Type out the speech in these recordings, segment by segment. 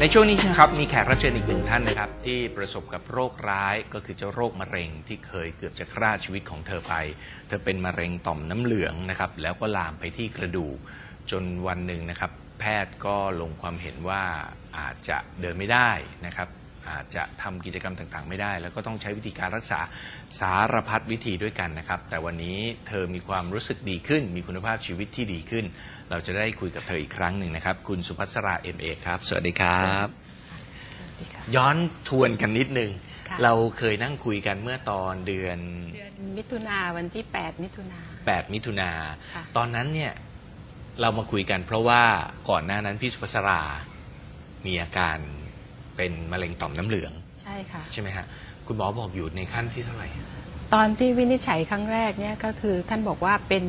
ในช่วงนี้นะครับมีแขกรับเชิญอีกหนึ่งท่านนะครับ ที่ประสบกับโรคร้ายก็คือเจ้าโรคมะเร็งที่เคยเกือบจะฆ่าชีวิตของเธอไป เธอเป็นมะเร็งต่อมน้ำเหลืองนะครับ แล้วก็ลามไปที่กระดูกจนวันหนึ่งนะครับ แพทย์ก็ลงความเห็นว่าอาจจะเดินไม่ได้นะครับ อาจจะทำกิจกรรมต่างๆ ไม่ได้ แล้วก็ต้องใช้วิธีการรักษาสารพัดวิธีด้วยกันนะครับ แต่วันนี้เธอมีความรู้สึกดีขึ้น มีคุณภาพชีวิตที่ดีขึ้น เราจะได้คุยกับเธออีกครั้งหนึ่งนะครับ คุณสุภัสราเอ็มเอครับ สวัสดีครับ ย้อนทวนกันนิดนึงค่ะเราเคยนั่งคุยกันเมื่อตอนเดือนเดือนมิถุนาวันที่ 8 มิถุนา8มิถุนาค่ะตอนนั้นเนี่ยเรามาคุยกันเพราะว่าก่อนหน้านั้นพี่สุภัสรามีอาการ เป็นมะเร็งต่อมน้ำเหลือง ใช่ค่ะ ใช่ไหมฮะ คุณหมอบอกอยู่ในขั้นที่เท่าไหร่ ตอนที่วินิจฉัยครั้งแรกเนี่ยก็คือท่านบอกว่าเป็น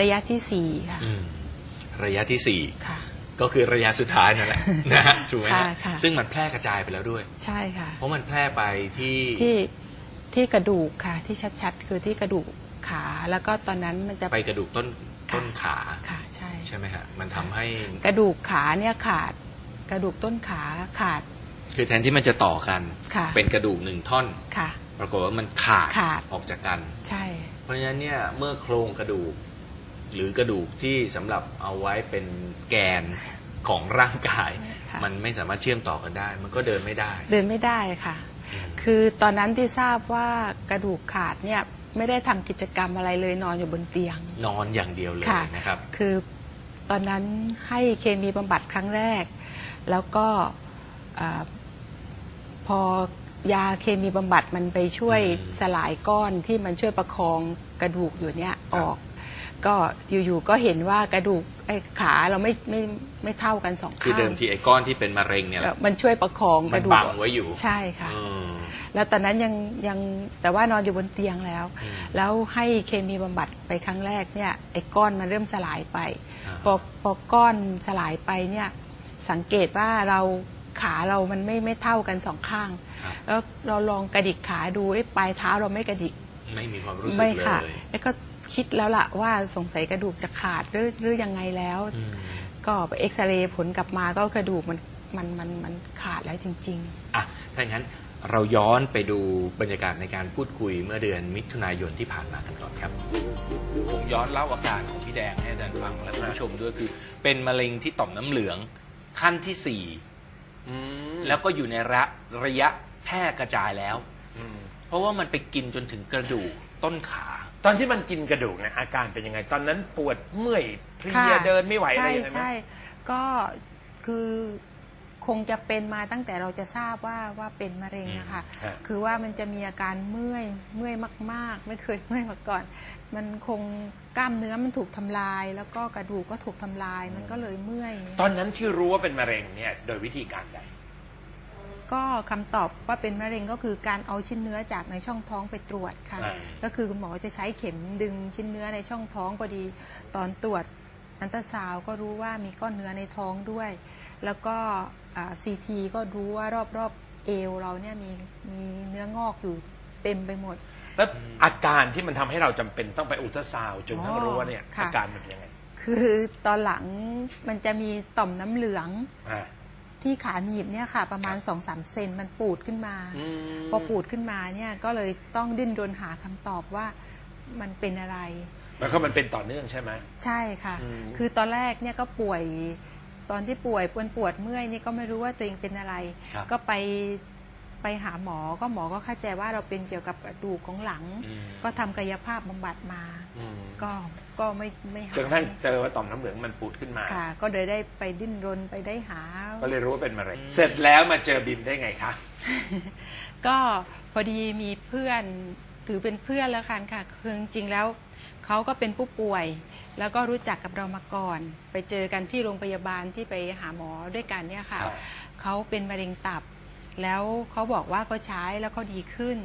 ระยะที่4ค่ะอืม ระยะที่สี่ค่ะ ก็คือระยะสุดท้ายนั่นแหละ นะฮะถูกไหมค่ะฮะค่ะ ซึ่งมันแพร่กระจายไปแล้วด้วย ใช่ค่ะ เพราะมันแพร่ไปที่ที่ที่กระดูกค่ะ ที่ชัดๆ คือที่กระดูกขาแล้วก็ตอนนั้นมันจะไปกระดูกต้นค่ะต้นขาค่ะใช่ ใช่ไหมฮะมันทำให้ กระดูกขาเนี่ยขาดกระดูกต้นขาขาด คือแทนที่มันจะต่อกัน ค่ะเป็นกระดูกหนึ่งท่อน ค่ะ ปรากฏว่ามันขาดขาด ออกจากกัน ใช่ เพราะฉะนั้นเนี่ยเมื่อโครงกระดูก หรือกระดูกที่สำหรับเอาไว้เป็นแกนของร่างกาย ค่ะ มันไม่สามารถเชื่อมต่อกันได้ มันก็เดินไม่ได้ เดินไม่ได้ค่ะ คือตอนนั้นที่ทราบว่ากระดูกขาดเนี่ยไม่ได้ทำกิจกรรมอะไรเลยนอนอยู่บนเตียง นอนอย่างเดียวเลยค่ะ นะครับ คือตอนนั้นให้เคมีบำบัดครั้งแรก แล้วก็อา พอยาเคมีบำบัดมันไปช่วยอืมสลายก้อนที่มันช่วยประคองกระดูกอยู่เนี่ยครัอบอก ก็อยู่ๆก็เห็นว่ากระดูกไอ้ขาเราไม่ไม่ไม่เท่ากันสองคือข้างเดิมทีไอ้ก้อนที่เป็นมะเร็งเนี่ยแหละมันช่วยประคองกมันระดูกบังไว้อยู่ใช่ค่ะ อืม แล้วตอนนั้นยังยังแต่ว่านอนอยู่บนเตียงแล้ว อืมแล้วให้เคมีบำบัดไปครั้งแรกเนี่ยไอ้ก้อนมันเริ่มสลายไป อ่า พอพอก้อนสลายไปเนี่ยสังเกตว่าเรา ขาเรามันไม่ไม่เท่ากันสองข้าง ครับ แล้วเราลองกระดิกขาดูไอ้ปลายเท้าเราไม่กระดิก ไม่มีความรู้สึกไม่เลค่ะ ยแล้วก็คิดแล้วล่ะว่าสงสัยกระดูกจะขาดหรือหรือยังไงแล้ว อืมก็ไปเอ็กซเรย์ผลกลับมาก็กระดูกมันมันมันมันขาดแล้วจริงๆอะถ้าอย่างนั้นเราย้อนไปดูบรรยากาศในการพูดคุยเมื่อเดือนมิถุนายนที่ผ่านมากันก่อนครับ ผมย้อนเล่าอาการของพี่แดงให้อาจารย์ฟังและคุณผู้ชมด้วยคือ เป็นมะเร็งที่ต่อมน้ำเหลืองขั้นที่สี่ แล้วก็อยู่ในระระยะแพร่กระจายแล้ว เพราะว่ามันไปกินจนถึงกระดูกต้นขา ตอนที่มันกินกระดูกเนี่ยอาการเป็นยังไง ตอนนั้นปวดเมื่อยเพลีค่ะยเดินไม่ไหวอะไรใช่อย่างนั้นไหม ใช่ก็คือ คงจะเป็นมาตั้งแต่เราจะทราบว่าว่าเป็นมะเร็งอะค่ะอืมฮะ คือว่ามันจะมีอาการเมื่อยเมื่อยมาก ๆ ไม่เคยเมื่อยมาก่อน มันคงกล้ามเนื้อมันถูกทำลาย แล้วก็กระดูกก็ถูกทำลายมันก็เลยเมื่อย ตอนนั้นที่รู้ว่าเป็นมะเร็งเนี่ยโดยวิธีการใด ก็คำตอบว่าเป็นมะเร็งก็คือการเอาชิ้นเนื้อจากในช่องท้องไปตรวจค่ะ อ่าก็คือคุณหมอจะใช้เข็มดึงชิ้นเนื้อในช่องท้องพอดี ตอนตรวจ อันตราซาวด์ก็รู้ว่ามีก้อนเนื้อในท้องด้วย แล้วก็ซีทีก็รู้ว่ารอบๆเอวเราเนี่ยมีมีเนื้องอกอยู่เต็มไปหมด แล้วอาการที่มันทำให้เราจำเป็นต้องไปอุลตราซาวด์จนทั้งอ๋อรู้ว่าเนี่ยค่ะอาการมันเป็นยังไง คือตอนหลังมันจะมีต่อมน้ำเหลืองอ่าที่ขาหนีบเนี่ยค่ะ ประมาณ2-3เซนมันปูดขึ้นมาอืมพอปูดขึ้นมาเนี่ยก็เลยต้องดิ้นรนหาคำตอบว่ามันเป็นอะไร แล้วก็มันเป็นต่อเนื่องใช่ไหม ใช่ค่ะ อืม คือตอนแรกเนี่ยก็ป่วยตอนที่ป่วยปวดปวดเมื่อยนี่ก็ไม่รู้ว่าตัวเองเป็นอะไร ครับ ก็ไปไปหาหมอก็หมอก็เข้าใจว่าเราเป็นเกี่ยวกับกระดูกของหลัง อืม ก็ทำกายภาพบำบัดมา อืมก็ก็ไม่ไม่หาจนกระทั่งยเจอว่าต่อมน้ำเหลืองมันปูดขึ้นมา ค่ะ ก็เลยได้ไปดิ้นรนไปได้หา ก็เลยรู้ว่าเป็นมะเร็งเสร็จแล้วมาเจอบิมได้ไงคะ ก็พอดีมีเพื่อนถือเป็นเพื่อนแล้วกันค่ะคือจริงๆแล้ว เขาก็เป็นผู้ป่วย แล้วก็รู้จักกับเรามาก่อน ไปเจอกันที่โรงพยาบาลที่ไปหาหมอด้วยกันเนี่ยค่ะครับ เขาเป็นมะเร็งตับ แล้วเขาบอกว่าเขาใช้แล้วเขาดีขึ้น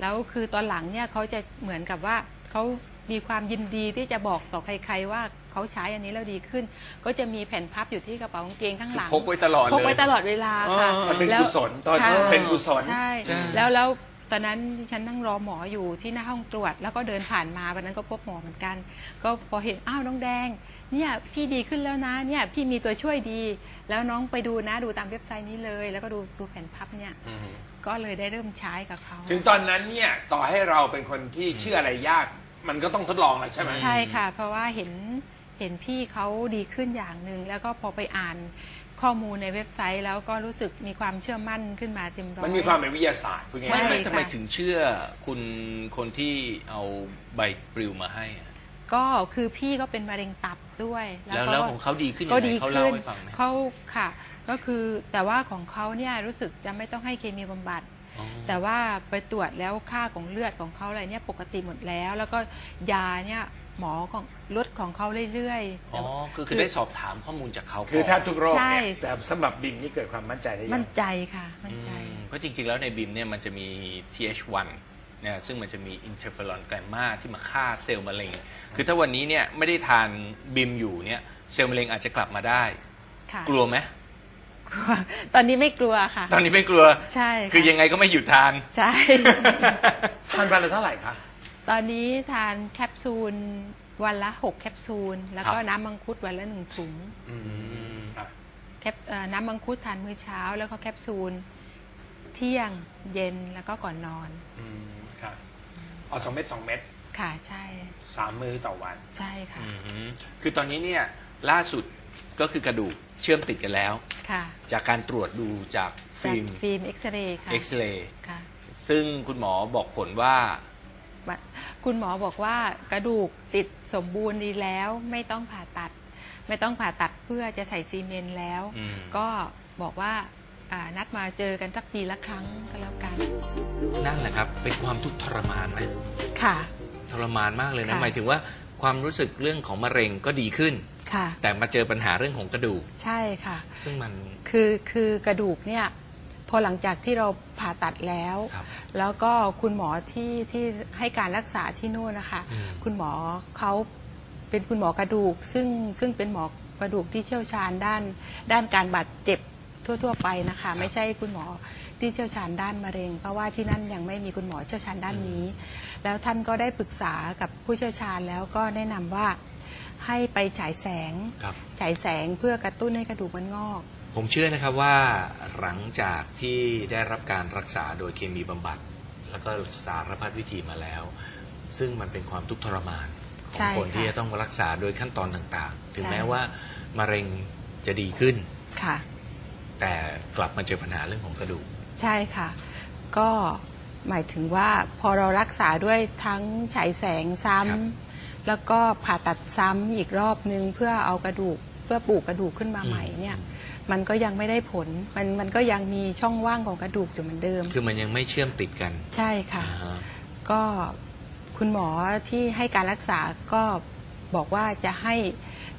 แล้วคือตอนหลังเนี่ยเขาจะเหมือนกับว่าเขามีความยินดีที่จะบอกต่อใครๆว่าเขาใช้อันนี้แล้วดีขึ้น ก็จะมีแผ่นพับอยู่ที่กระเป๋ากางเกงข้างหลัง พกไว้ตลอดเลย พกไว้ตลอดเวลาค่ะมันเป็นแล้วกุศลตอนค่ะเป็นกุศลใช่ ใช่ แล้วแล้ว ตอนนั้นดิฉันนั่งรอหมออยู่ที่หน้าห้องตรวจ แล้วก็เดินผ่านมาวันนั้นก็พบหมอเหมือนกัน ก็พอเห็นอ้าวน้องแดง เนี่ยพี่ดีขึ้นแล้วนะเนี่ยพี่มีตัวช่วยดี แล้วน้องไปดูนะดูตามเว็บไซต์นี้เลย แล้วก็ดูดูแผ่นพับเนี่ยอืมก็เลยได้เริ่มใช้กับเขา ถึงตอนนั้นเนี่ยต่อให้เราเป็นคนที่เชื่ออะไรยาก มันก็ต้องทดลองแหละใช่ไหม ใช่ค่ะ เพราะว่าเห็นเห็นพี่เขาดีขึ้นอย่างหนึ่งแล้วก็พอไปอ่าน ข้อมูลในเว็บไซต์ แล้วก็รู้สึกมีความเชื่อมั่นขึ้นมาเต็มร้อย มันมีความเป็นวิทยาศาสตร์พูดใช่ง่ายไม่ๆไม่ทำไมค่ะ ถึงเชื่อคุณคนที่เอาใบปลิวมาให้อะ ก็คือพี่ก็เป็นมะเร็งตับด้วยแล้วก็แล้วของเขาดีขึ้นยังก็ไงดีเขาเล่าขึ้นให้ฟังไหม เขาค่ะ ก็คือแต่ว่าของเขาเนี่ยรู้สึกจะไม่ต้องให้เคมีบำบัด อ๋อ แต่ว่าไปตรวจแล้วค่าของเลือดของเขาอะไรเนี่ยปกติหมดแล้ว แล้วก็ยาเนี่ย หมอของลดของเขาเรื่อยๆอ๋อคือคือได้สอบถามข้อมูลจากเขาคือแทบทุกโรคใช่ เนี่ยแต่สำหรับบิมนี่เกิดความมั่นใจได้ยังมั่นใจค่ะ มั่นใจ อืมเพราะจริง ๆ แล้วในบิมเนี่ยมันจะมี TH1 เนี่ยซึ่งมันจะมีอินเทอร์เฟอรอนแกรมมาที่มาฆ่าเซลล์มะเร็ง คือถ้าวันนี้เนี่ยไม่ได้ทานบิมอยู่เนี่ยเซลล์มะเร็งอาจจะกลับมาได้ ค่ะกลัวไหมกลัวตอนนี้ไม่กลัวค่ะ ตอนนี้ไม่กลัว ใช่ะคือยังไงก็ไม่หยุดทาน ใช่ ทานวันละเท่าไหร่คะ ตอนนี้ทานแคปซูลวันละหกแคปซูล แล้วก็ครับน้ำมังคุดวันละหนึ่งถุงครับ แคปเอ่อน้ำมังคุดทานมื้อเช้า แล้วก็แคปซูลเที่ยงเย็นแล้วก็ก่อนนอนอืมครับเอาสองเม็ดสองเม็ดค่ะใช่สามมื้อต่อวัน ใช่ค่ะอืมคือตอนนี้เนี่ยล่าสุดก็คือกระดูกเชื่อมติดกันแล้ว ค่ะจากการตรวจดูจากจากฟิล์มฟิล์มเอ็กซเรย์ค่ะเอ็กซเรย์ค่ะ ซึ่งคุณหมอบอกผลว่าว่า คุณหมอบอกว่ากระดูกติดสมบูรณ์ดีแล้ว ไม่ต้องผ่าตัด ไม่ต้องผ่าตัดเพื่อจะใส่ซีเมนต์แล้ว อืม ก็บอกว่าอ่านัดมาเจอกันสักปีละครั้งก็แล้วกันนั่นแหละครับ เป็นความทุกข์ทรมานไหมค่ะ ทรมานมากเลยนะ ค่ะ หมายถึงว่าความรู้สึกเรื่องของมะเร็งก็ดีขึ้น ค่ะ แต่มาเจอปัญหาเรื่องของกระดูก ใช่ค่ะ ซึ่งมัน คือคือกระดูกเนี่ย พอหลังจากที่เราผ่าตัดแล้ว ครับแล้วก็คุณหมอที่ที่ให้การรักษาที่นู่นนะคะ อืม คุณหมอเขาเป็นคุณหมอกระดูก ซึ่งซึ่งเป็นหมอกระดูกที่เชี่ยวชาญด้าน ด้านการบาดเจ็บทั่ว ๆ ไปนะคะ ไม่ใช่คุณหมอที่เชี่ยวชาญด้านมะเร็ง เพราะว่าที่นั่นยังไม่มีคุณหมอเชี่ยวชาญด้านนี้ แล้วท่านก็ได้ปรึกษากับผู้เชี่ยวชาญแล้วก็แนะนำว่าให้ไปฉายแสง ครับ ฉายแสงเพื่อกระตุ้นให้กระดูกมันงอก ผมเชื่อนะครับว่าหลังจากที่ได้รับการรักษาโดยเคมีบำบัด แล้วก็สารพัดวิธีมาแล้ว ซึ่งมันเป็นความทุกข์ทรมานขอใช่งคนค่ะที่จะต้องรักษาโดยขั้นตอนต่างๆ ถึงใช่ แม้ว่ามะเร็งจะดีขึ้น ค่ะ แต่กลับมาเจอปัญหาเรื่องของกระดูก ใช่ค่ะ ก็หมายถึงว่าพอเรารักษาด้วยทั้งฉายแสงซ้ครับำแล้วก็ผ่าตัดซ้ำอีกรอบนึงเพื่อเอากระดูกเพื่อปลูกกระดูกขึ้นมาใหม่เนี่ย มันก็ยังไม่ได้ผล มันมันก็ยังมีช่องว่างของกระดูกอยู่เหมือนเดิม คือมันยังไม่เชื่อมติดกันใช่ค่ะ อ่าฮะก็คุณหมอที่ให้การรักษาก็บอกว่าจะให้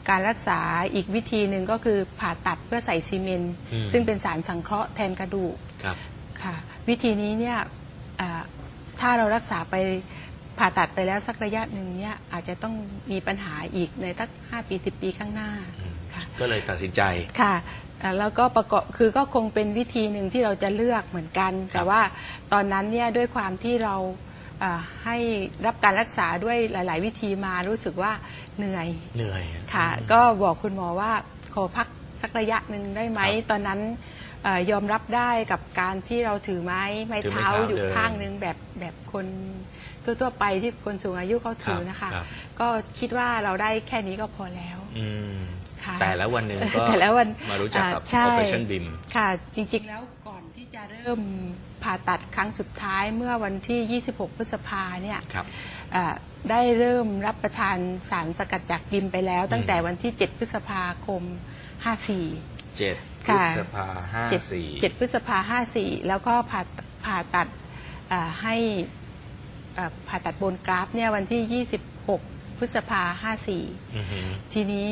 การรักษาอีกวิธีหนึ่งก็คือผ่าตัดเพื่อใส่ซีเมนต์ซึ่งเป็นสารสังเคราะห์แทนกระดูก ครับ ค่ะวิธีนี้เนี่ยอ่าถ้าเรารักษาไปผ่าตัดไปแล้วสักระยะหนึ่งเนี่ยอาจจะต้องมีปัญหาอีกในตั้งห้าปีสิบปีข้างหน้าอืมค่ะก็เลยตัดสินใจ ค่ะ อ่าแล้วก็ประกอบคือก็คงเป็นวิธีหนึ่งที่เราจะเลือกเหมือนกัน แต่ว่าตอนนั้นเนี่ยด้วยความที่เราอ่าให้รับการรักษาด้วยหลาย ๆ วิธีมารู้สึกว่าเหนื่อยเหนื่อยค่ะ ก็บอกคุณหมอว่าขอพักสักระยะหนึ่งได้ไหม ครับตอนนั้นเออยอมรับได้กับการที่เราถือไม้ไม้ถือไม้เท้าเท้าอยู่เดินข้างหนึงแบบแบบคนทั่วๆไปที่คนสูงอายุเขาถือนะคะ ครับ ก็คิดว่าเราได้แค่นี้ก็พอแล้ว อืม ค่ะแต่แล้ววันหนึ่งก็แต่แล้ววันมารู้จักกับ อ่าใช่ Operation BIM ค่ะ จริงๆแล้วก่อนที่จะเริ่มผ่าตัดครั้งสุดท้ายเมื่อวันที่ 26 พฤษภาเนี่ย ครับอ่าได้เริ่มรับประทานสารสกัดจากบิมไปแล้ว ตั้งแต่วันที่ 7 พฤษภาคม 54เจ็ดพฤค่ะ ษภาห้าเจ็ดสี่เจ็ดพฤษภาห้าสี่แล้วก็ผ่าผ่าตัดอ่าให้อ่าผ่าตัดบนกราฟเนี่ยวันที่ 26 พฤษภาห้าสี่อือหือทีนี้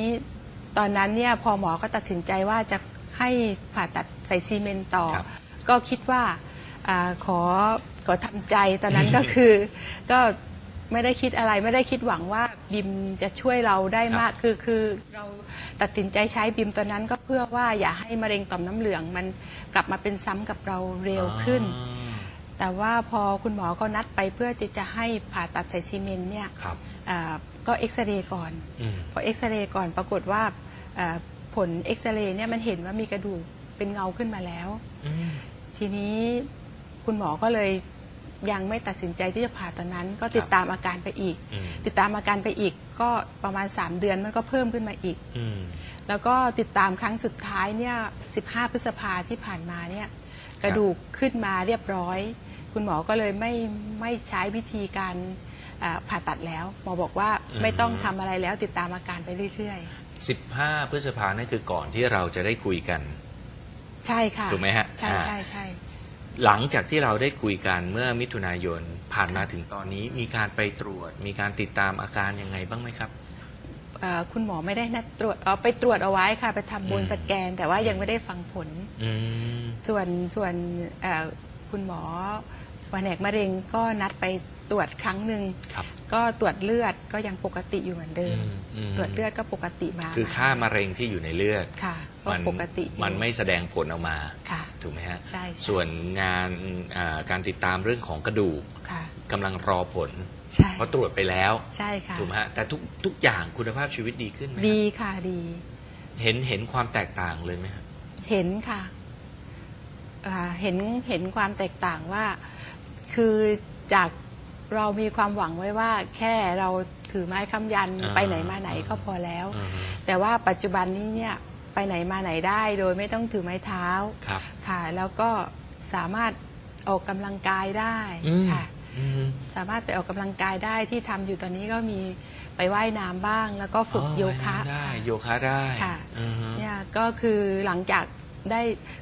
ตอนนั้นเนี่ยพอหมอก็ตัดสินใจว่าจะให้ผ่าตัดใส่ซีเมนต์ต่อ ครับ ก็คิดว่าอาขอขอทำใจตอนนั้นก็คือ ก็ไม่ได้คิดอะไรไม่ได้คิดหวังว่าบิมจะช่วยเราได้มากคือคือเราตัดสินใจใช้บิมตอนนั้นก็เพื่อว่าอย่าให้มะเร็งต่อมน้ำเหลือง มันกลับมาเป็นซ้ำกับเราเร็วขึ้นอ่าแต่ว่าพอคุณหมอก็นัดไปเพื่อที่จะให้ผ่าตัดใส่ซีเมนต์เนี่ย ครับ อ่าก็เอ็กซเรย์ก่อน อืม พอเอ็กซเรย์ก่อนปรากฏว่า อ่าผลเอ็กซเรย์เนี่ยมันเห็นว่ามีกระดูกเป็นเงาขึ้นมาแล้ว อืมทีนี้คุณหมอก็เลยยังไม่ตัดสินใจที่จะผ่าตอนนั้น ก็ติดตามอาการไปอีก อืมติดตามอาการไปอีกก็ประมาณ 3 เดือนมันก็เพิ่มขึ้นมาอีก อืมแล้วก็ติดตามครั้งสุดท้ายเนี่ย 15 พฤษภาที่ผ่านมาเนี่ย กระดูกขึ้นมาเรียบร้อย คุณหมอก็เลยไม่ไม่ใช้วิธีการอ่าผ่าตัดแล้ว หมอบอกว่าอืมไม่ต้องทำอะไรแล้วติดตามอาการไปเรื่อย สิบห้าพฤษภานั่นคือก่อนที่เราจะได้คุยกันๆใช่ค่ะถูกไหมฮะใช่อ่าใช่ใช่หลังจากที่เราได้คุยกันเมื่อมิถุนายนผ่านมาถึงตอนนี้มีการไปตรวจ มีการติดตามอาการยังไงบ้างไหมครับเอ่อคุณหมอไม่ได้นัดตรวจเอาไปตรวจเอาไว้ค่ะ ไปทำบนอืมสแกน แต่ว่ายังไม่ได้ฟังผลอืมส่วนส่วนเอ่อคุณหมอแผนกมะเร็งก็นัดไป ตรวจครั้งหนึ่งครับ ก็ตรวจเลือดก็ยังปกติอยู่เหมือนเดิม อืมอืม ตรวจเลือดก็ปกติมาคือค่ามะเร็งที่อยู่ในเลือด ค่ะก็มันปกติอยู่มันไม่แสดงผลออกมา ค่ะ ถูกไหมฮะ ใช่ใช่ส่วนงานอ่าการติดตามเรื่องของกระดูกค่ะ กำลังรอผล ใช่เพราะตรวจไปแล้ว ใช่ค่ะ ถูกไหมฮะ แต่ทุกทุกอย่างคุณภาพชีวิตดีขึ้นไหมฮะดีค่ะดี เห็นเห็นความแตกต่างเลยไหมครับเห็นค่ะอ่าเห็นเห็นความแตกต่างว่า คือจาก เรามีความหวังไว้ว่าแค่เราถือไม้คำยันอ่าไปไหนมาไหนก็พอแล้วอืมแต่ว่าปัจจุบันนี้เนี่ยไปไหนมาไหนได้โดยไม่ต้องถือไม้เท้าครับค่ะ แล้วก็สามารถออกกำลังกายได้อืมค่ะ อืม สามารถไปออกกำลังกายได้ที่ทำอยู่ตอนนี้ก็มีไปว่ายน้ำบ้าง แล้วก็ฝึกอ๋อโยคะว่ายน้ำได้ค่ะโยคะได้ค่ะ อือฮึ เนี่ยก็คือหลังจากได้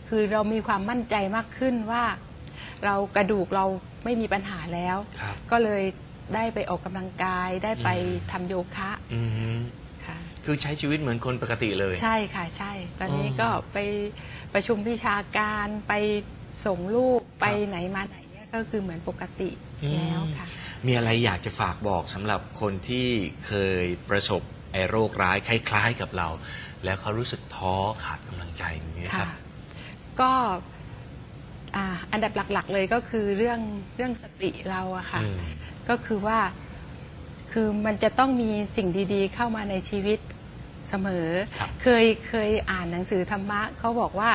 คือเรามีความมั่นใจมากขึ้นว่า เรากระดูกเราไม่มีปัญหาแล้ว ครับ ก็เลยได้ไปออกกำลังกายได้ไปอืมทำโยคะอือฮึค่ะ คือใช้ชีวิตเหมือนคนปกติเลย ใช่ค่ะใช่ ตอนนี้อ๋อก็ไปประชุมวิชาการไปส่งลูกไปไหนมาไหนเนี่ยก็คือเหมือนปกติแล้วค่ะ มีอะไรอยากจะฝากบอกสำหรับคนที่เคยประสบไอ้โรคร้ายคล้าย ๆ กับเรา แล้วเขารู้สึกท้อขาดกำลังใจอย่างนี้ยคค่ะรับ ก็ อ่าอันดับหลัก ๆ เลยก็คือเรื่องเรื่องสติเราอะค่ะ อืม ก็คือว่าคือมันจะต้องมีสิ่งดีๆ เข้ามาในชีวิตเสมอ ครับเคยเคยอ่านหนังสือธรรมะเขาบอกว่า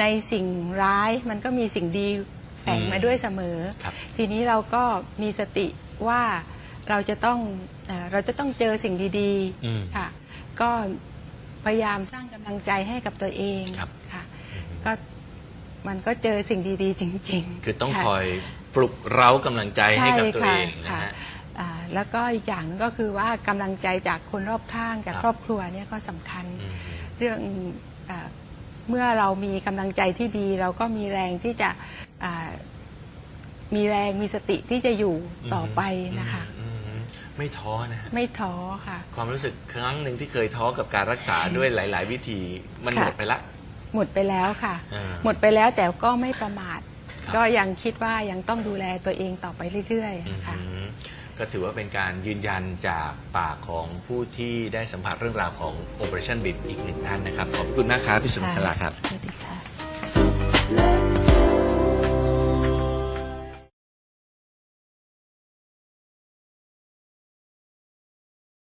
ในสิ่งร้ายมันก็มีสิ่งดีแฝงมาด้วยเสมอ ครับ ทีนี้เราก็มีสติว่าเราจะต้องเอ่อเราจะต้องเจอสิ่งดีอืม ๆค่ะ ก็พยายามสร้างกำลังใจให้กับตัวเองครับ ค่ะ ก็ มันก็เจอสิ่งดีๆ จริงๆคือต้องะ คอยปลุกเร้ากำลังใจให้กับตัวเองนะค่ะฮะ อ่าแล้วก็อีกอย่างหนึงก็คือว่ากำลังใจจากคนรอบข้างจากครับ ครอบครัวเนี่ยก็สำคัญ อืม เรื่องอาเมื่อเรามีกำลังใจที่ดี เราก็มีแรงที่จะอ่ามีแรงมีสติที่จะอยู่ต่อไปนะคะ อืมอืมไม่ท้อนะฮะไม่ท้อค่ะ ความรู้สึกครั้งหนึ่งที่เคยท้อกับการรักษาด้วยหลาย ๆ วิธีมันหค่ะมดไปละ หมดไปแล้วค่ะ อ่า หมดไปแล้วแต่ก็ไม่ประมาทครับก็ยังคิดว่ายังต้องดูแลตัวเองต่อไปเรื่อยอืมๆค่ะ ก็ถือว่าเป็นการยืนยันจากปากของผู้ที่ได้สัมผัสเรื่องราวของ Operation b i m อีกหนึ่งท่านนะครับ ขอบคุณมากครับพี่สุนทรครับ สวัสดีค่ะ Let's